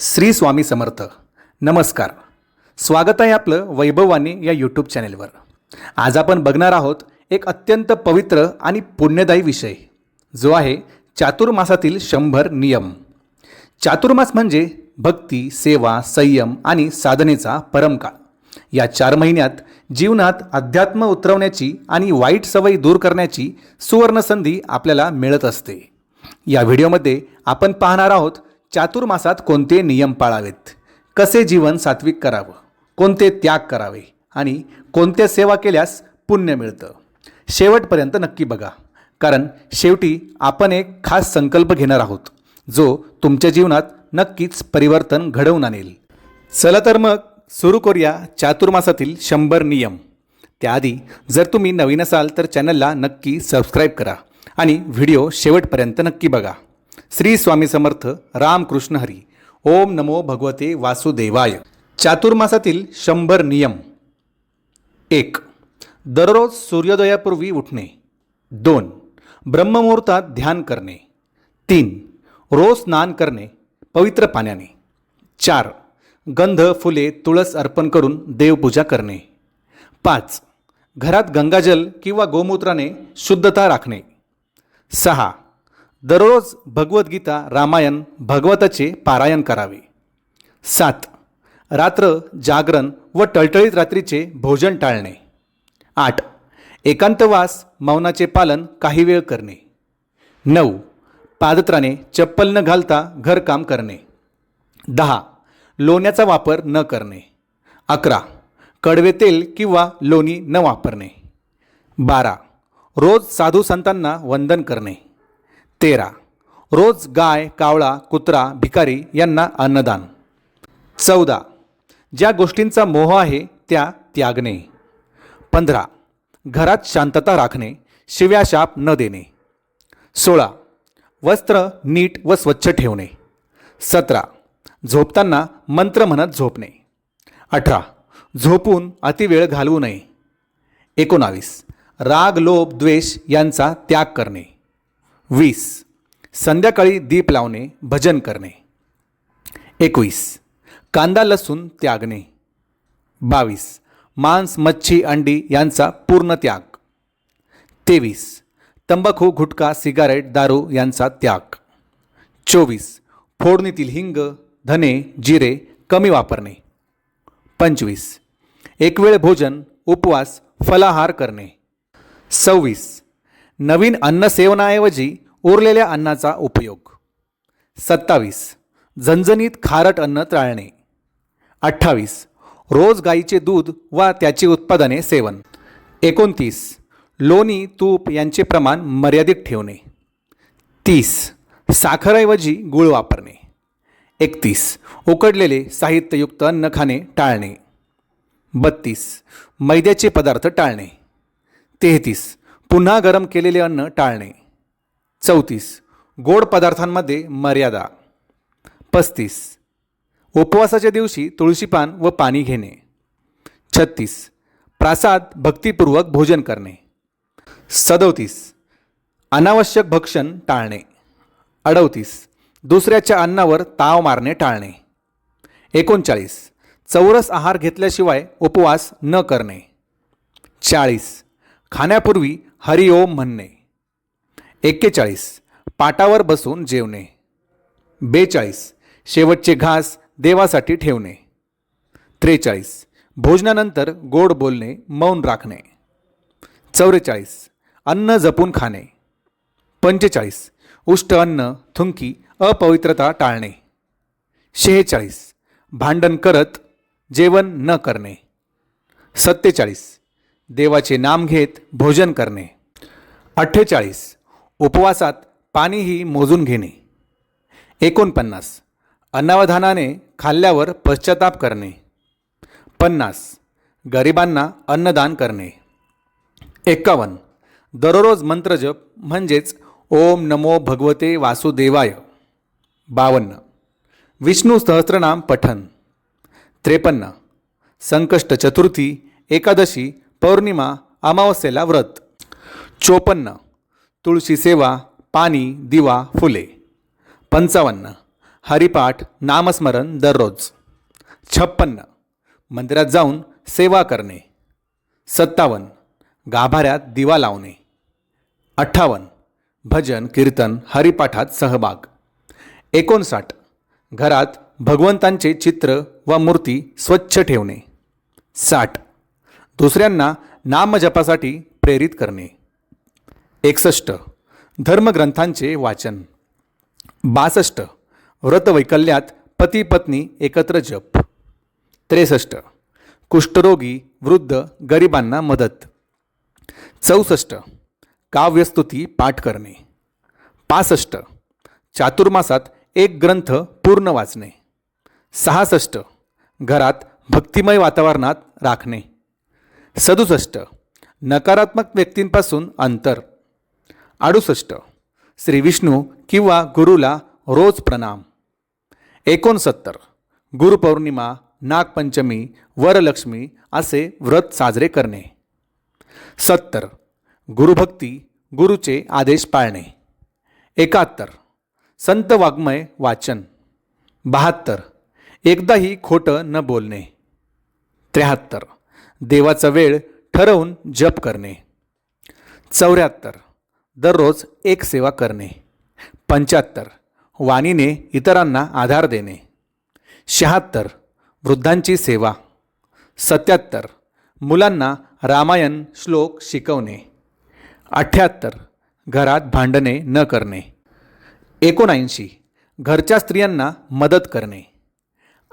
श्री स्वामी समर्थ. नमस्कार. स्वागत आहे आपलं वैभववाणी या यूट्यूब चॅनेलवर आज आपण बघणार आहोत एक अत्यंत पवित्र आणि पुण्यदायी विषय जो आहे चातुर्मासातील शंभर नियम. चातुर्मास म्हणजे भक्ती सेवा संयम आणि साधनेचा परमकाळ. या चार महिन्यात जीवनात अध्यात्म उतरवण्याची आणि वाईट सवयी दूर करण्याची सुवर्णसंधी आपल्याला मिळत असते. या व्हिडिओमध्ये आपण पाहणार आहोत चातुर्मासात कोणते नियम पाळावेत? कसे जीवन सात्विक करावं? कोणते त्याग करावे? आणि कोणत्या सेवा केल्यास पुण्य मिळतं? शेवटपर्यंत नक्की बघा. कारण शेवटी आपण एक खास संकल्प घेणार आहोत जो तुमच्या जीवनात नक्कीच परिवर्तन घडवून आणेल. चला तर मग सुरू करूया चातुर्मासातील शंभर नियम. त्याआधी जर तुम्ही नवीन असाल तर चॅनलला नक्की सबस्क्राईब करा आणि व्हिडिओ शेवटपर्यंत नक्की बघा. श्री स्वामी समर्थ रामकृष्ण हरी. ओम नमो भगवते वासुदेवाय. चातुर्मासातील शंभर नियम. एक दररोज सूर्योदयापूर्वी उठणे. दोन ब्रह्ममुहूर्तात ध्यान करणे. तीन रोज स्नान करणे पवित्र पाण्याने. चार गंध फुले तुळस अर्पण करून देवपूजा करणे. पाच घरात गंगाजल किंवा गोमूत्राने शुद्धता राखणे. सहा दररोज भगवद्गीता रामायण भगवताचे पारायण करावे. सात. रात्र जागरण व टळटळीत रात्रीचे भोजन टाळणे. आठ. एकांतवास मौनाचे पालन काही वेळ करणे. नऊ. पादत्राने चप्पल न घालता घरकाम करणे. दहा. लोण्याचा वापर न करणे. अकरा. कडवे तेल किंवा लोणी न वापरणे. बारा. रोज साधू संतांना वंदन करणे. तेरा. रोज गाय कावळा कुत्रा भिकारी यांना अन्नदान. चौदा. ज्या गोष्टींचा मोह आहे त्या त्यागणे. पंधरा. घरात शांतता राखणे शिव्या शाप न देणे. सोळा. वस्त्र नीट व स्वच्छ ठेवणे. सतरा. झोपताना मंत्र म्हणत झोपणे. अठरा. झोपून अतिवेळ घालवू नये. एकोणावीस. राग लोभ द्वेष यांचा त्याग करणे. वीस. संध्याकाळी दीप लावणे भजन करणे. एकवीस. कांदा लसूण त्यागणे. बावीस. मांस मच्छी अंडी यांचा पूर्ण त्याग. तेवीस. तंबाखू गुटखा सिगारेट दारू यांचा त्याग. चोवीस. फोडणीतील हिंग धने जिरे कमी वापरणे. पंचवीस. एकवेळ भोजन उपवास फलाहार करणे. सव्वीस. नवीन अन्न सेवनाऐवजी उरलेल्या अन्नाचा उपयोग. सत्तावीस. झणझणीत खारट अन्न टाळणे. अठ्ठावीस. रोज गाईचे दूध वा त्याची उत्पादने सेवन. एकोणतीस. लोणी तूप यांचे प्रमाण मर्यादित ठेवणे. तीस. साखरऐवजी गूळ वापरणे. एकतीस. उकडलेले साहित्ययुक्त अन्न खाणे टाळणे. बत्तीस. मैद्याचे पदार्थ टाळणे. तेहतीस. पुन्हा गरम केलेले अन्न टाळणे. चौतीस. गोड पदार्थांमध्ये मर्यादा. पस्तीस. उपवासाच्या दिवशी तुळशीपान व पाणी घेणे. छत्तीस. प्रासाद भक्तिपूर्वक भोजन करणे. सदोतीस. अनावश्यक भक्षण टाळणे. अडवतीस दुसऱ्याच्या अन्नावर ताव मारणे टाळणे. एकोणचाळीस. चौरस आहार घेतल्याशिवाय उपवास न करणे. चाळीस. खाण्यापूर्वी हरिओम म्हणणे एक्केचाळीस. पाटावर बसून जेवणे. बेचाळीस. शेवटचे घास देवासाठी ठेवणे. त्रेचाळीस. भोजनानंतर गोड बोलणे मौन राखणे. चौवेचाळीस अन्न जपून खाणे. पंचेचाळीस. उष्ट अन्न थुंकी अपवित्रता टाळणे. शेहेचाळीस. भांडण करत जेवण न करणे. सत्तेचाळीस. देवाचे नाम घेत भोजन करणे. अठ्ठेचाळीस. उपवासात पाणीही मोजून घेणे. एकोणपन्नास. अन्नावधानाने खाल्ल्यावर पश्चाताप करणे. पन्नास. गरिबांना अन्नदान करणे. एक्कावन्न. दररोज मंत्रजप म्हणजेच ओम नमो भगवते वासुदेवाय. बावन्न. विष्णू सहस्रनाम पठन. त्रेपन्न. संकष्ट चतुर्थी एकादशी पौर्णिमा अमावस्येला व्रत. चोपन्न तुळशी सेवा पाणी दिवा फुले. पंचावन्न हरिपाठ नामस्मरण दररोज. छप्पन्न मंदिरात जाऊन सेवा करणे. सत्तावन्न गाभाऱ्यात दिवा लावणे. अठ्ठावन्न भजन कीर्तन हरिपाठात सहभाग. एकोणसाठ घरात भगवंतांचे चित्र व मूर्ती स्वच्छ ठेवणे. साठ दुसऱ्यांना नामजपासाठी प्रेरित करणे. एकसष्ट. धर्मग्रंथांचे वाचन. बासष्ट. व्रतवैकल्यात पती पत्नी एकत्र जप. त्रेसष्ट. कुष्ठरोगी वृद्ध गरिबांना मदत. चौसष्ट. काव्यस्तुती पाठ करणे. पासष्ट. चातुर्मासात एक ग्रंथ पूर्ण वाचणे. सहासष्ट. घरात भक्तिमय वातावरणात राखणे. सदुसष्ट. नकारात्मक व्यक्तींपासून अंतर. अडुसष्ट. श्री विष्णू किंवा गुरुला रोज प्रणाम. एकोणसत्तर. गुरुपौर्णिमा नागपंचमी वरलक्ष्मी असे व्रत साजरे करणे. सत्तर. गुरुभक्ती गुरुचे आदेश पाळणे. एकाहत्तर. संत वाङ्मय वाचन. बहात्तर. एकदाही खोटं न बोलणे. त्र्याहत्तर. देवाचा वेळ ठरवून जप करणे. चौऱ्याहत्तर. दररोज एक सेवा करणे. पंच्याहत्तर. वाणीने इतरांना आधार देणे. शहात्तर. वृद्धांची सेवा. सत्याहत्तर. मुलांना रामायण श्लोक शिकवणे. अठ्ठ्याहत्तर घरात भांडणे न करणे. एकोणऐंशी. घरच्या स्त्रियांना मदत करणे.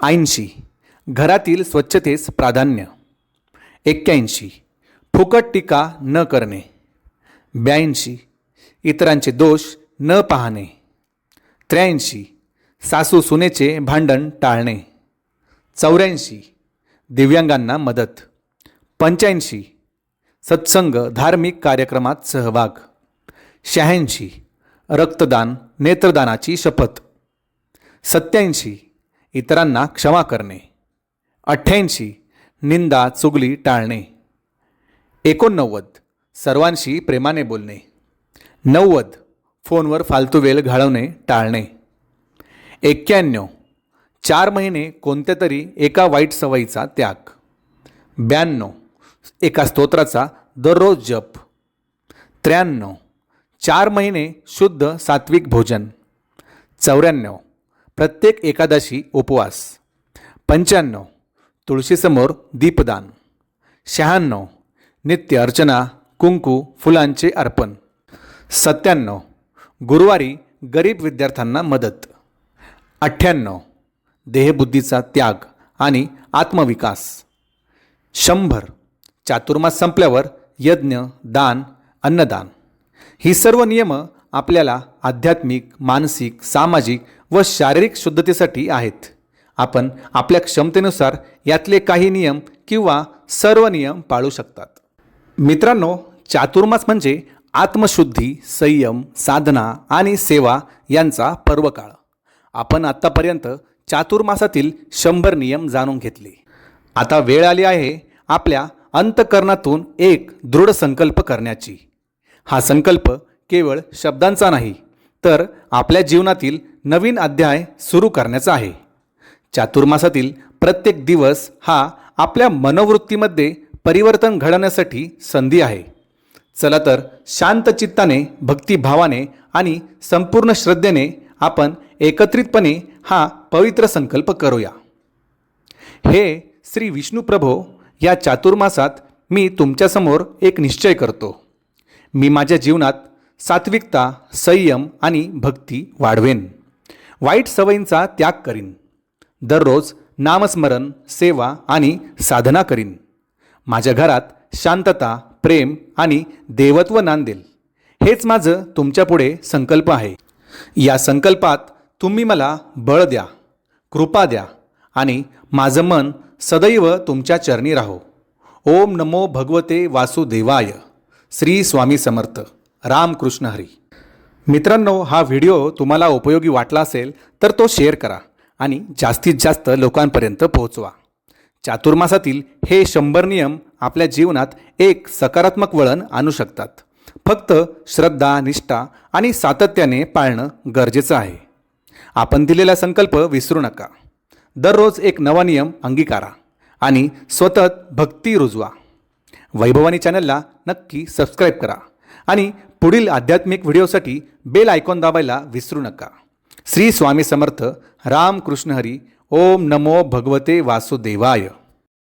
ऐंशी. घरातील स्वच्छतेस प्राधान्य. एक्क्याऐंशी. फुकट टीका न करणे. ब्याऐंशी. इतरांचे दोष न पाहणे. त्र्याऐंशी. सासू सुनेचे भांडण टाळणे. चौऱ्याऐंशी. दिव्यांगांना मदत. पंच्याऐंशी. सत्संग धार्मिक कार्यक्रमात सहभाग. शहाऐंशी. रक्तदान नेत्रदानाची शपथ. सत्याऐंशी. इतरांना क्षमा करणे. अठ्ठ्याऐंशी. निंदा चुगली टाळणे. एकोणनव्वद. सर्वांशी प्रेमाने बोलणे. नव्वद. फोनवर फालतू वेळ घालवणे टाळणे. एक्क्याण्णव. चार महिने कोणत्या तरी एका वाईट सवयीचा त्याग. ब्याण्णव. एका स्तोत्राचा दररोज जप. त्र्याण्णव. चार महिने शुद्ध सात्विक भोजन. चौऱ्याण्णव. प्रत्येक एकादशी उपवास. पंच्याण्णव. तुळशीसमोर दीपदान. शहाण्णव. नित्य अर्चना कुंकू फुलांचे अर्पण. सत्त्याण्णव. गुरुवारी गरीब विद्यार्थ्यांना मदत. अठ्ठ्याण्णव. देहबुद्धीचा त्याग आणि आत्मविकास. शंभर. चातुर्मास संपल्यावर यज्ञ दान अन्नदान. ही सर्व नियमं आपल्याला आध्यात्मिक मानसिक सामाजिक व शारीरिक शुद्धतेसाठी आहेत. आपण आपल्या क्षमतेनुसार यातले काही नियम किंवा सर्व नियम पाळू शकतात. मित्रांनो चातुर्मास म्हणजे आत्मशुद्धी संयम साधना आणि सेवा यांचा पर्वकाळ. आपण आत्तापर्यंत चातुर्मासातील शंभर नियम जाणून घेतले. आता वेळ आली आहे आपल्या अंतकरणातून एक दृढ संकल्प करण्याची. हा संकल्प केवळ शब्दांचा नाही तर आपल्या जीवनातील नवीन अध्याय सुरू करण्याचा आहे. चातुर्मासातील प्रत्येक दिवस हा आपल्या मनोवृत्तीमध्ये परिवर्तन घडवण्यासाठी संधी आहे. चला तर शांत चित्ताने भक्तिभावाने आणि संपूर्ण श्रद्धेने आपण एकत्रितपणे हा पवित्र संकल्प करूया. हे श्री विष्णुप्रभो या चातुर्मासात मी तुमच्यासमोर एक निश्चय करतो. मी माझ्या जीवनात सात्विकता संयम आणि भक्ती वाढवेन. वाईट सवयींचा त्याग करीन. दररोज नामस्मरण सेवा आणि साधना करीन. माझ्या घरात शांतता प्रेम आणि देवत्व नांदेल. हेच माझं तुमच्यापुढे संकल्प आहे. या संकल्पात तुम्ही मला बळ द्या कृपा द्या आणि माझं मन सदैव तुमच्या चरणी राहो. ओम नमो भगवते वासुदेवाय. श्री स्वामी समर्थ. रामकृष्ण हरी. मित्रांनो हा व्हिडिओ तुम्हाला उपयोगी वाटला असेल तर तो शेअर करा. आणि जास्तीत जास्त लोकांपर्यंत पोहोचवा. चातुर्मासातील हे शंभर नियम आपल्या जीवनात एक सकारात्मक वळण आणू शकतात. फक्त श्रद्धा निष्ठा आणि सातत्याने पाळणं गरजेचं आहे. आपण दिलेला संकल्प विसरू नका. दररोज एक नवा नियम अंगीकारा आणि स्वतः भक्ती रुजवा. वैभवानी चॅनलला नक्की सबस्क्राईब करा आणि पुढील आध्यात्मिक व्हिडिओसाठी बेल आयकॉन दाबायला विसरू नका. श्री स्वामी समर्थ राम कृष्ण हरी ओम नमो भगवते वासुदेवाय.